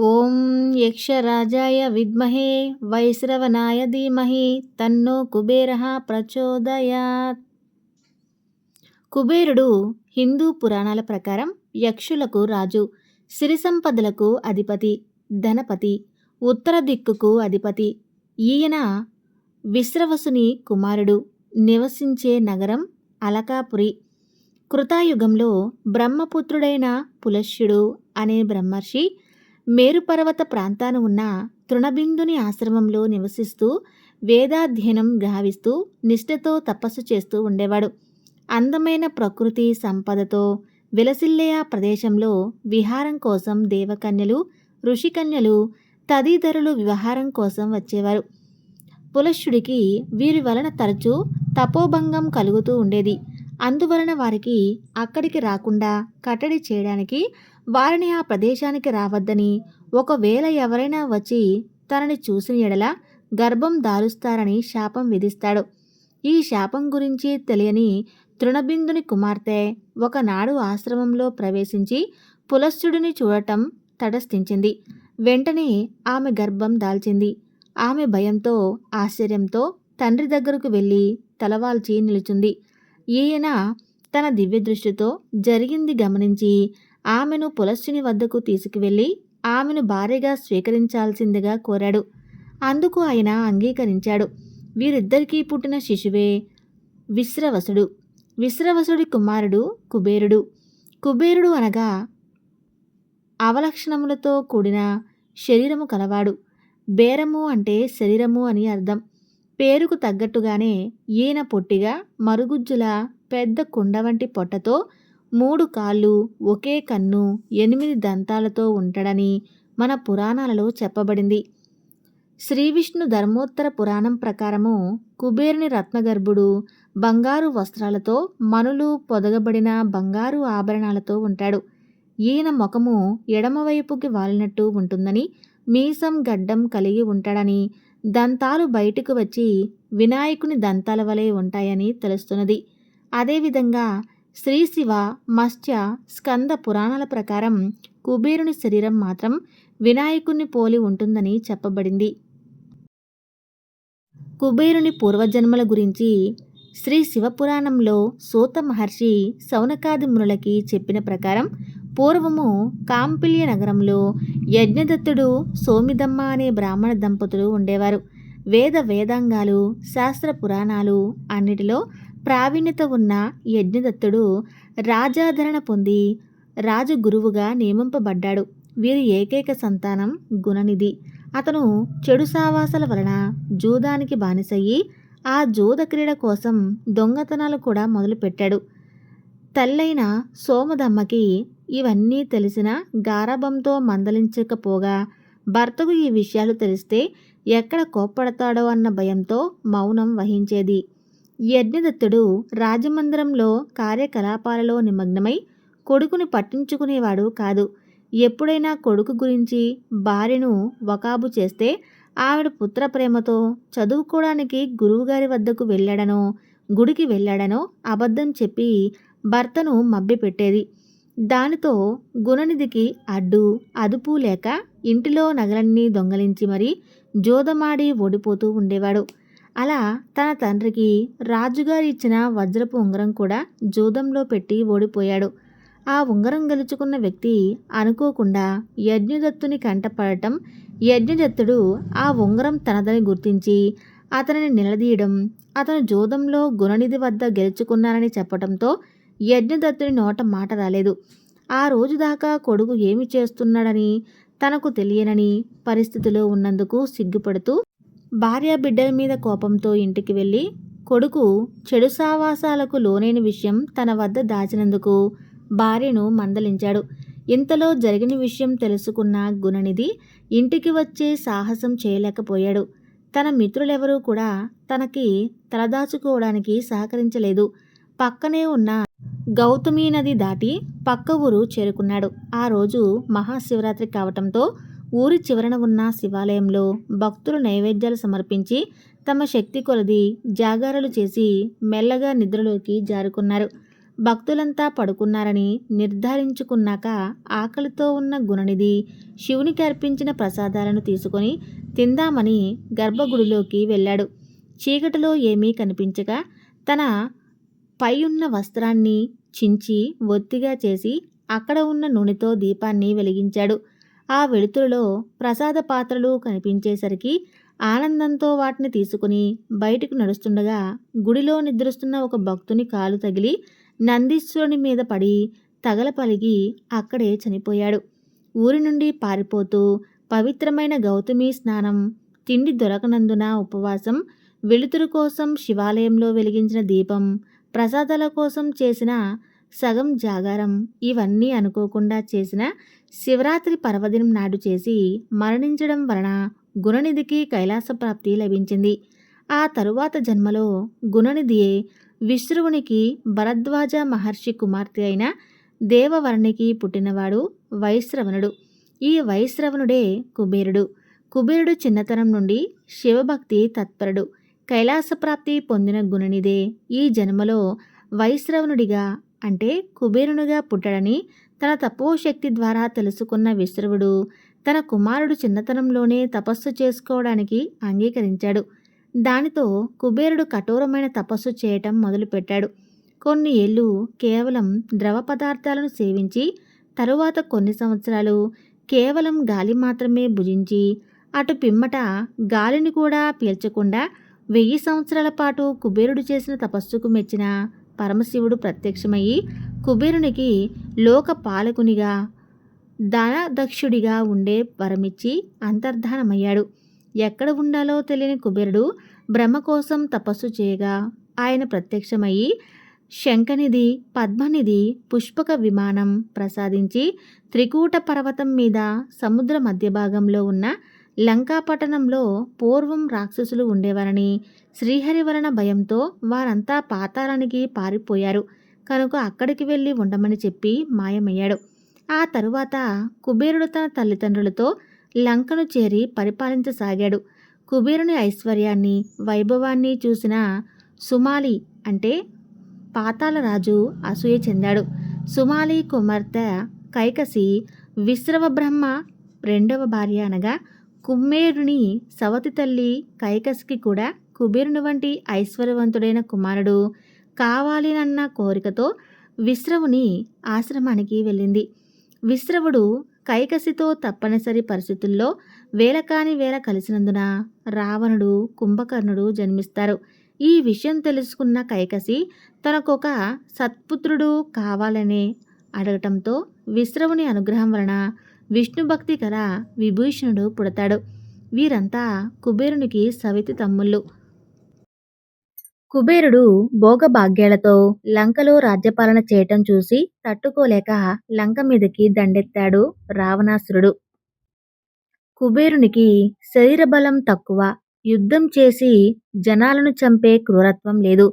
ఓం యక్షరాజాయ విద్మహే వైశ్రవనాయ ధీమహి తన్నో కుబేర ప్రచోదయాత్. కుబేరుడు హిందూ పురాణాల ప్రకారం యక్షులకు రాజు సిరి సంపదలకు అధిపతి ధనపతి ఉత్తర దిక్కుకు అధిపతి. ఈయన విశ్రవసుని కుమారుడు నివసించే నగరం అలకాపురి. కృతాయుగంలో బ్రహ్మపుత్రుడైన పులశ్యుడు అనే బ్రహ్మర్షి మేరుపర్వత ప్రాంతాన ఉన్న తృణబిందుని ఆశ్రమంలో నివసిస్తూ వేదాధ్యయనం గావిస్తూ నిష్ఠతో తపస్సు చేస్తూ ఉండేవాడు. అందమైన ప్రకృతి సంపదతో విలసిల్లే ఆ ప్రదేశంలో విహారం కోసం దేవకన్యలు ఋషికన్యలు తదితరులు వివహారం కోసం వచ్చేవారు. పులశ్యుడికి వీరి వలన తరచూ తపోభంగం కలుగుతూ ఉండేది. అందువలన వారికి అక్కడికి రాకుండా కట్టడి చేయడానికి వారిని ఆ ప్రదేశానికి రావద్దని ఒకవేళ ఎవరైనా వచ్చి తనని చూసిన ఎడల గర్భం దారుస్తారని శాపం విధిస్తాడు. ఈ శాపం గురించి తెలియని తృణబిందుని కుమార్తె ఒకనాడు ఆశ్రమంలో ప్రవేశించి పులస్సుడిని చూడటం తటస్థించింది. వెంటనే ఆమె గర్భం దాల్చింది. ఆమె భయంతో ఆశ్చర్యంతో తండ్రి దగ్గరకు వెళ్ళి తలవాల్చి నిలుచుంది. ఈయన తన దివ్య దృష్టితో జరిగింది గమనించి ఆమెను పులస్సుని వద్దకు తీసుకువెళ్ళి ఆమెను భార్యగా స్వీకరించాల్సిందిగా కోరాడు. అందుకు ఆయన అంగీకరించాడు. వీరిద్దరికీ పుట్టిన శిశువే విశ్రవసుడు. విశ్రవసుడి కుమారుడు కుబేరుడు. కుబేరుడు అనగా అవలక్షణములతో కూడిన శరీరము కలవాడు. బేరము అంటే శరీరము అని అర్థం. పేరుకు తగ్గట్టుగానే ఈయన పొట్టిగా మరుగుజ్జుల పెద్ద కుండ వంటి పొట్టతో మూడు కాళ్ళు ఒకే కన్ను ఎనిమిది దంతాలతో ఉంటాడని మన పురాణాలలో చెప్పబడింది. శ్రీ విష్ణు ధర్మోత్తర పురాణం ప్రకారము కుబేరుని రత్నగర్భుడు బంగారు వస్త్రాలతో మనులు పొదగబడిన బంగారు ఆభరణాలతో ఉంటాడు. ఈయన ముఖము ఎడమవైపుకి వాలినట్టు ఉంటుందని మీసం గడ్డం కలిగి ఉంటాడని దంతాలు బయటకు వచ్చి వినాయకుని దంతాల వలె ఉంటాయని తెలుస్తున్నది. అదేవిధంగా శ్రీశివ మత్స్య స్కంద పురాణాల ప్రకారం కుబేరుని శరీరం మాత్రం వినాయకుణ్ణి పోలి ఉంటుందని చెప్పబడింది. కుబేరుని పూర్వజన్మల గురించి శ్రీ శివపురాణంలో సూత మహర్షి సౌనకాది మునులకి చెప్పిన ప్రకారం పూర్వము కాంపిల్య నగరంలో యజ్ఞదత్తుడు సోమిదమ్మ అనే బ్రాహ్మణ దంపతులు ఉండేవారు. వేద వేదాంగాలు శాస్త్ర పురాణాలు అన్నిటిలో ప్రావీణ్యత ఉన్న యజ్ఞదత్తుడు రాజాదరణ పొంది రాజు గురువుగా నియమింపబడ్డాడు. వీరి ఏకైక సంతానం గుణనిధి. అతను చెడు సావాసాల వలన జూదానికి బానిసయ్యి ఆ జూద క్రీడ కోసం దొంగతనాలు కూడా మొదలుపెట్టాడు. తల్లైన సోమదమ్మకి ఇవన్నీ తెలిసిన గారాభంతో మందలించకపోగా భర్తకు ఈ విషయాలు తెలిస్తే ఎక్కడ కోప్పడతాడో అన్న భయంతో మౌనం వహించేది. యజ్ఞదత్తుడు రాజమందిరంలో కార్యకలాపాలలో నిమగ్నమై కొడుకుని పట్టించుకునేవాడు కాదు. ఎప్పుడైనా కొడుకు గురించి భార్యను వకాబు చేస్తే ఆవిడ పుత్ర ప్రేమతో చదువుకోవడానికి గురువుగారి వద్దకు వెళ్ళాడనో గుడికి వెళ్ళాడనో అబద్ధం చెప్పి భర్తను మభ్యపెట్టేది. దానితో గుణనిధికి అడ్డు అదుపు లేక ఇంటిలో నగలన్నీ దొంగలించి మరీ జోదమాడి ఓడిపోతూ ఉండేవాడు. అలా తన తండ్రికి రాజుగారు ఇచ్చిన వజ్రపు ఉంగరం కూడా జూదంలో పెట్టి ఓడిపోయాడు. ఆ ఉంగరం గెలుచుకున్న వ్యక్తి అనుకోకుండా యజ్ఞదత్తుని కంటపడటం యజ్ఞదత్తుడు ఆ ఉంగరం తనదని గుర్తించి అతనిని నిలదీయడం అతను జోదంలో గుణనిధి వద్ద గెలుచుకున్నానని చెప్పడంతో యజ్ఞదత్తుని నోట మాట రాలేదు. ఆ రోజు దాకా కొడుకు ఏమి చేస్తున్నాడని తనకు తెలియనని పరిస్థితిలో ఉన్నందుకు సిగ్గుపడుతూ భార్య బిడ్డల మీద కోపంతో ఇంటికి వెళ్ళి కొడుకు చెడు సావాసాలకు లోనైన విషయం తన వద్ద దాచినందుకు భార్యను మందలించాడు. ఇంతలో జరిగిన విషయం తెలుసుకున్న గుణనిధి ఇంటికి వచ్చే సాహసం చేయలేకపోయాడు. తన మిత్రులెవరూ కూడా తనకి తలదాచుకోవడానికి సహకరించలేదు. పక్కనే ఉన్న గౌతమి నది దాటి పక్క ఊరు చేరుకున్నాడు. ఆ రోజు మహాశివరాత్రి కావటంతో ఊరి చివరన ఉన్న శివాలయంలో భక్తులు నైవేద్యాలు సమర్పించి తమ శక్తి కొలది జాగారాలు చేసి మెల్లగా నిద్రలోకి జారుకున్నారు. భక్తులంతా పడుకున్నారని నిర్ధారించుకున్నాక ఆకలితో ఉన్న గుణనిధి శివునికి అర్పించిన ప్రసాదాలను తీసుకొని తిందామని గర్భగుడిలోకి వెళ్ళాడు. చీకటిలో ఏమీ కనిపించక తన పై ఉన్న వస్త్రాన్ని చించి ఒత్తిగా చేసి అక్కడ ఉన్న నూనెతో దీపాన్ని వెలిగించాడు. ఆ వెలుతురులో ప్రసాద పాత్రలు కనిపించేసరికి ఆనందంతో వాటిని తీసుకుని బయటకు నడుస్తుండగా గుడిలో నిద్రిస్తున్న ఒక భక్తుని కాలు తగిలి నందీశ్వరుని మీద పడి తగలపలిగి అక్కడే చనిపోయాడు. ఊరి నుండి పారిపోతూ పవిత్రమైన గౌతమి స్నానం తిండి దొరకనందున ఉపవాసం వెలుతురు కోసం శివాలయంలో వెలిగించిన దీపం ప్రసాదాల కోసం చేసిన సగం జాగారం ఇవన్నీ అనుకోకుండా చేసిన శివరాత్రి పర్వదినం నాడు చేసి మరణించడం వలన గుణనిధికి కైలాస ప్రాప్తి లభించింది. ఆ తరువాత జన్మలో గుణనిధియే విశ్రువునికి భరద్వాజ మహర్షి కుమార్తె అయిన దేవవర్ణికి పుట్టినవాడు వైశ్రవణుడు. ఈ వైశ్రవణుడే కుబేరుడు. కుబేరుడు చిన్నతనం నుండి శివభక్తి తత్పరుడు. కైలాసప్రాప్తి పొందిన గుణనిదే ఈ జన్మలో వైశ్రవణుడిగా అంటే కుబేరునిగా పుట్టడని తన తపోశక్తి ద్వారా తెలుసుకున్న విశ్రవుడు తన కుమారుడు చిన్నతనంలోనే తపస్సు చేసుకోవడానికి అంగీకరించాడు. దానితో కుబేరుడు కఠోరమైన తపస్సు చేయటం మొదలుపెట్టాడు. కొన్ని ఏళ్ళు కేవలం ద్రవ పదార్థాలను సేవించి తరువాత కొన్ని సంవత్సరాలు కేవలం గాలి మాత్రమే భుజించి అటు పిమ్మట గాలిని కూడా పీల్చకుండా వెయ్యి సంవత్సరాల పాటు కుబేరుడు చేసిన తపస్సుకు మెచ్చిన పరమశివుడు ప్రత్యక్షమయ్యి కుబేరునికి లోక పాలకునిగా ధనదక్షుడిగా ఉండే వరమిచ్చి అంతర్ధానమయ్యాడు. ఎక్కడ ఉండాలో తెలియని కుబేరుడు బ్రహ్మ కోసం తపస్సు చేయగా ఆయన ప్రత్యక్షమయ్యి శంఖనిధి పద్మనిధి పుష్పక విమానం ప్రసాదించి త్రికూట పర్వతం మీద సముద్ర మధ్య భాగంలో ఉన్న లంకాపట్టణంలో పూర్వం రాక్షసులు ఉండేవారని శ్రీహరి వలన భయంతో వారంతా పాతాళానికి పారిపోయారు. కనుక అక్కడికి వెళ్ళి ఉండమని చెప్పి మాయమయ్యాడు. ఆ తరువాత కుబేరుడు తన తల్లిదండ్రులతో లంకను చేరి పరిపాలించసాగాడు. కుబేరుని ఐశ్వర్యాన్ని వైభవాన్ని చూసిన సుమాలి అంటే పాతాళరాజు అసూయ చెందాడు. సుమాలి కుమార్తె కైకసి విశ్రవ బ్రహ్మ రెండవ భార్య అనగా కుమ్మేరుని సవతి తల్లి కైకసికి కూడా కుబేరుని వంటి ఐశ్వర్యవంతుడైన కుమారుడు కావాలినన్న కోరికతో విశ్రవుని ఆశ్రమానికి వెళ్ళింది. విశ్రవుడు కైకసితో తప్పనిసరి పరిస్థితుల్లో వేల కాని వేల కలిసినందున రావణుడు కుంభకర్ణుడు జన్మిస్తారు. ఈ విషయం తెలుసుకున్న కైకసి తనకొక సత్పుత్రుడు కావాలనే అడగటంతో విశ్రవుని అనుగ్రహం వలన విష్ణుభక్తి గల విభూషణుడు పుడతాడు. వీరంతా కుబేరునికి సవితి తమ్ముళ్ళు. కుబేరుడు భోగభాగ్యాలతో లంకలో రాజ్యపాలన చేయటం చూసి తట్టుకోలేక లంక మీదకి దండెత్తాడు రావణాసురుడు. కుబేరునికి శరీరబలం తక్కువ యుద్ధం చేసి జనాలను చంపే క్రూరత్వం లేదు.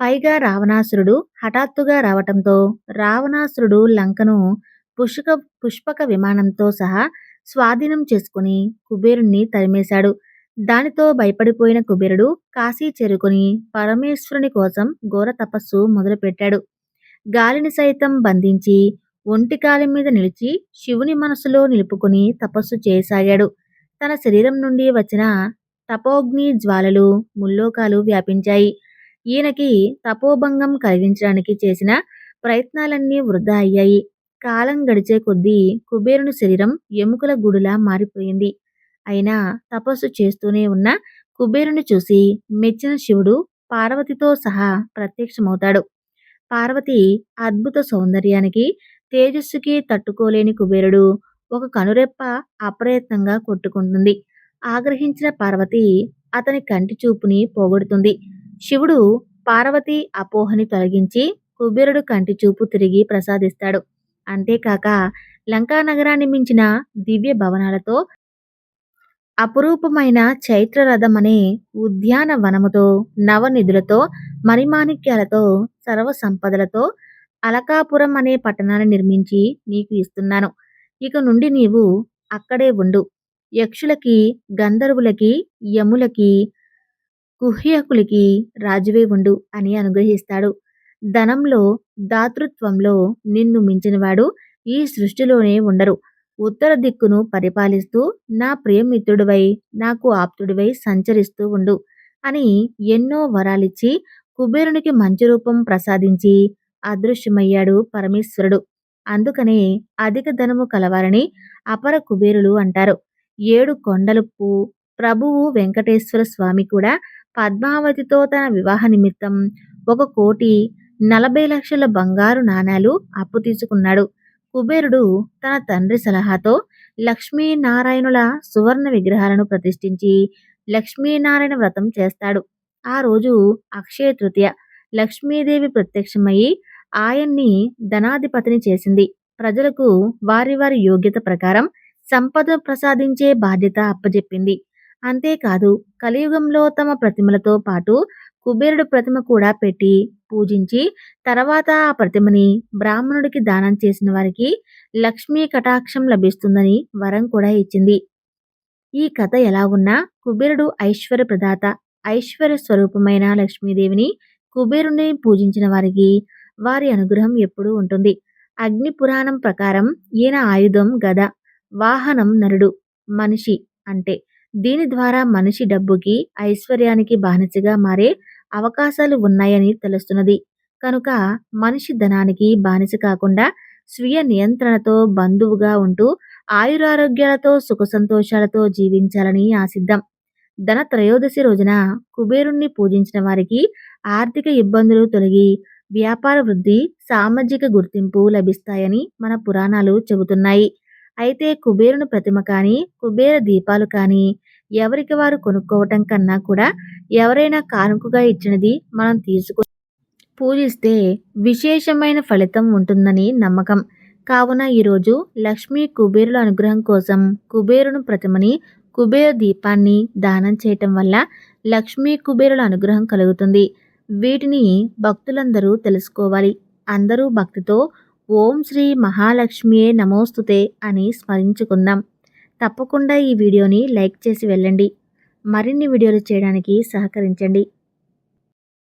పైగా రావణాసురుడు హఠాత్తుగా రావటంతో రావణాసురుడు లంకను పుష్క పుష్పక విమానంతో సహా స్వాధీనం చేసుకుని కుబేరుణ్ణి తరిమేశాడు. దానితో భయపడిపోయిన కుబేరుడు కాశీ చేరుకుని పరమేశ్వరుని కోసం ఘోర తపస్సు మొదలుపెట్టాడు. గాలిని సైతం బంధించి ఒంటికాలి మీద నిలిచి శివుని మనసులో నిలుపుకుని తపస్సు చేయసాగాడు. తన శరీరం నుండి వచ్చిన తపోగ్ని జ్వాలలు ముల్లోకాలు వ్యాపించాయి. ఈయనకి తపోభంగం కలిగించడానికి చేసిన ప్రయత్నాలన్నీ వృధా అయ్యాయి. కాలం గడిచే కొద్దీ కుబేరుని శరీరం ఎముకల గుడిలా మారిపోయింది. అయినా తపస్సు చేస్తూనే ఉన్న కుబేరుని చూసి మెచ్చిన శివుడు పార్వతితో సహా ప్రత్యక్షమవుతాడు. పార్వతి అద్భుత సౌందర్యానికి తేజస్సుకి తట్టుకోలేని కుబేరుడు ఒక కనురెప్ప అప్రయత్నంగా కొట్టుకుంటుంది. ఆగ్రహించిన పార్వతి అతని కంటి చూపుని పోగొడుతుంది. శివుడు పార్వతి అపోహని తొలగించి కుబేరుడు కంటి చూపు తిరిగి ప్రసాదిస్తాడు. అంతేకాక లంకా నగరాన్ని మించిన దివ్య భవనాలతో అపురూపమైన చైత్రరథమనే ఉద్యానవనముతో నవనిధులతో మణిమాణిక్యాలతో సర్వ సంపదలతో అలకాపురం అనే పట్టణాన్ని నిర్మించి నీకు ఇస్తున్నాను. ఇక నుండి నీవు అక్కడే ఉండు. యక్షులకి గంధర్వులకి యములకి కుహ్యకులకి రాజువే ఉండు అని అనుగ్రహిస్తాడు. ధనంలో దాతృత్వంలో నిన్ను మించినవాడు ఈ సృష్టిలోనే ఉండరు. ఉత్తర దిక్కును పరిపాలిస్తూ నా ప్రియమిత్రుడివై నాకు ఆప్తుడివై సంచరిస్తూ ఉండు అని ఎన్నో వరాలిచ్చి కుబేరునికి మంచి రూపం ప్రసాదించి అదృశ్యమయ్యాడు పరమేశ్వరుడు. అందుకనే అధిక ధనము కలవారని అపర కుబేరులు అంటారు. ఏడు కొండలపు ప్రభువు వెంకటేశ్వర స్వామి కూడా పద్మావతితో తన వివాహ నిమిత్తం ఒక కోటి నలభై లక్షల బంగారు నాణాలు అప్పు తీసుకున్నాడు. కుబేరుడు తన తండ్రి సలహాతో లక్ష్మీనారాయణుల సువర్ణ విగ్రహాలను ప్రతిష్ఠించి లక్ష్మీనారాయణ వ్రతం చేస్తాడు. ఆ రోజు అక్షయ తృతీయ. లక్ష్మీదేవి ప్రత్యక్షమయ్యి ఆయన్ని ధనాధిపతిని చేసింది. ప్రజలకు వారి వారి యోగ్యత ప్రకారం సంపద ప్రసాదించే బాధ్యత అప్పజెప్పింది. అంతేకాదు కలియుగంలో తమ ప్రతిమలతో పాటు కుబేరుడు ప్రతిమ కూడా పెట్టి పూజించి తర్వాత ఆ ప్రతిమని బ్రాహ్మణుడికి దానం చేసిన వారికి లక్ష్మీ కటాక్షం లభిస్తుందని వరం కూడా ఇచ్చింది. ఈ కథ ఎలా ఉన్నా కుబేరుడు ఐశ్వర్య ప్రదాత ఐశ్వర్య స్వరూపమైన లక్ష్మీదేవిని కుబేరుని పూజించిన వారికి వారి అనుగ్రహం ఎప్పుడూ ఉంటుంది. అగ్ని పురాణం ప్రకారం ఈయన ఆయుధం గద వాహనం నరుడు మనిషి అంటే దీని ద్వారా మనిషి డబ్బుకి ఐశ్వర్యానికి బానిసగా మారే అవకాశాలు ఉన్నాయని తెలుస్తున్నది. కనుక మనిషి ధనానికి బానిస కాకుండా స్వీయ నియంత్రణతో బంధువుగా ఉంటూ ఆయురారోగ్యాలతో సుఖ సంతోషాలతో జీవించాలని ఆశిద్దాం. ధన త్రయోదశి రోజున కుబేరుణ్ణి పూజించిన వారికి ఆర్థిక ఇబ్బందులు తొలగి వ్యాపార వృద్ధి సామాజిక గుర్తింపు లభిస్తాయని మన పురాణాలు చెబుతున్నాయి. అయితే కుబేరుని ప్రతిమ కానీ కుబేర దీపాలు కానీ ఎవరికి వారు కొనుక్కోవటం కన్నా కూడా ఎవరైనా కానుకగా ఇచ్చినది మనం తీసుకు పూజిస్తే విశేషమైన ఫలితం ఉంటుందని నమ్మకం. కావున ఈరోజు లక్ష్మీ కుబేరుల అనుగ్రహం కోసం కుబేరుని ప్రతిమని కుబేర దీపాన్ని దానం చేయటం వల్ల లక్ష్మీ కుబేరుల అనుగ్రహం కలుగుతుంది. వీటిని భక్తులందరూ తెలుసుకోవాలి. అందరూ భక్తితో ఓం శ్రీ మహాలక్ష్మియే నమోస్తుతే అని స్మరించుకుందాం. తప్పకుండా ఈ వీడియోని లైక్ చేసి వెళ్ళండి. మరిన్ని వీడియోలు చేయడానికి సహకరించండి.